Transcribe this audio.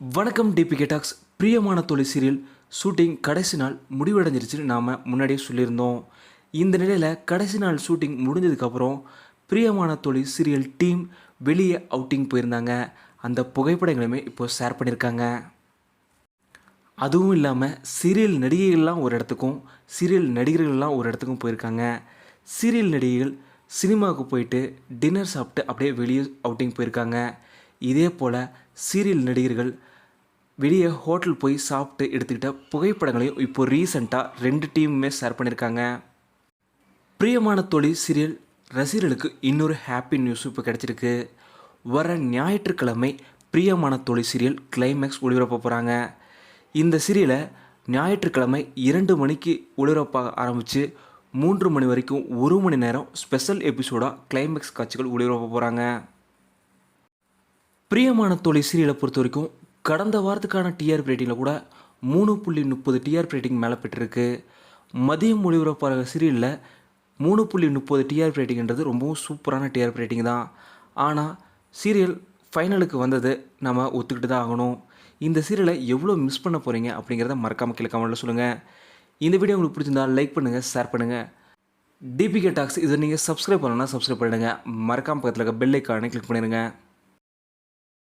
வணக்கம் DPK tax. பிரியமான தொழில் சீரியல். ஷூட்டிங் கடைசி நாள் முடிவடைஞ்சிருச்சுன்னு நாம் முன்னாடியே சொல்லியிருந்தோம். இந்த நிலையில் கடைசி நாள் ஷூட்டிங் முடிஞ்சதுக்கப்புறம் பிரியமான தொழில் சீரியல் டீம் வெளியே அவுட்டிங் போயிருந்தாங்க. அந்த புகைப்படங்களுமே இப்போ ஷேர் பண்ணியிருக்காங்க. அதுவும் இல்லாமல் சீரியல் நடிகைகள்லாம் ஒரு இடத்துக்கும் சீரியல் நடிகர்கள்லாம் ஒரு இடத்துக்கும் போயிருக்காங்க. சீரியல் நடிகைகள் சினிமாவுக்கு போயிட்டு டின்னர் சாப்பிட்டு அப்படியே வெளியே அவுட்டிங் போயிருக்காங்க. இதே போல் சீரியல் நடிகர்கள் வெளியே ஹோட்டல் போய் சாப்பிட்டு எடுத்துக்கிட்ட புகைப்படங்களையும் இப்போ ரீசெண்டாக ரெண்டு டீமுமே ஷேர் பண்ணியிருக்காங்க. பிரியமான தொழில் சீரியல் ரசிகர்களுக்கு இன்னொரு ஹாப்பி நியூஸ் இப்போ கிடச்சிருக்கு. வர ஞாயிற்றுக்கிழமை பிரியமான தொழில் சீரியல் கிளைமேக்ஸ் ஒளிபரப்ப போகிறாங்க இந்த சீரியலை ஞாயிற்றுக்கிழமை இரண்டு மணிக்கு ஒளிபரப்பாக ஆரம்பித்து மூன்று மணி வரைக்கும் ஒரு மணி நேரம் ஸ்பெஷல் எபிசோடாக கிளைமேக்ஸ் காட்சிகள் ஒளிபரப்ப போகிறாங்க பிரியமான தொழில் சீரியலை பொறுத்த வரைக்கும் கடந்த வாரத்துக்கான டிஆர்பி ரேட்டிங்கில் கூட மூணு புள்ளி முப்பது டிஆர்பி ரேட்டிங் மேலே பெற்றிருக்கு. மதியம் ஒளிபரப்பாக சீரியலில் மூணு புள்ளி முப்பது டிஆர்பி ரேட்டிங்கிறது ரொம்பவும் சூப்பரான டிஆர்பி ரேட்டிங் தான். ஆனால் சீரியல் ஃபைனலுக்கு வந்தது நம்ம ஒத்துக்கிட்டு தான் ஆகணும். இந்த சீரியலை எவ்வளோ மிஸ் பண்ண போகிறீங்க அப்படிங்கிறத மறக்காமல் கீழே கமெண்ட்டில் சொல்லுங்கள் இந்த வீடியோ உங்களுக்கு பிடிச்சிருந்தா லைக் பண்ணுங்கள் ஷேர் பண்ணுங்கள் டிபிகே டாக்ஸ் இதை நீங்கள் சப்ஸ்கிரைப் பண்ணலன்னா சப்ஸ்கிரைப் பண்ணிடுங்க. மறக்காமல் பக்கத்தில் இருக்க பெல் ஐக்கானை கிளிக் பண்ணிடுங்க.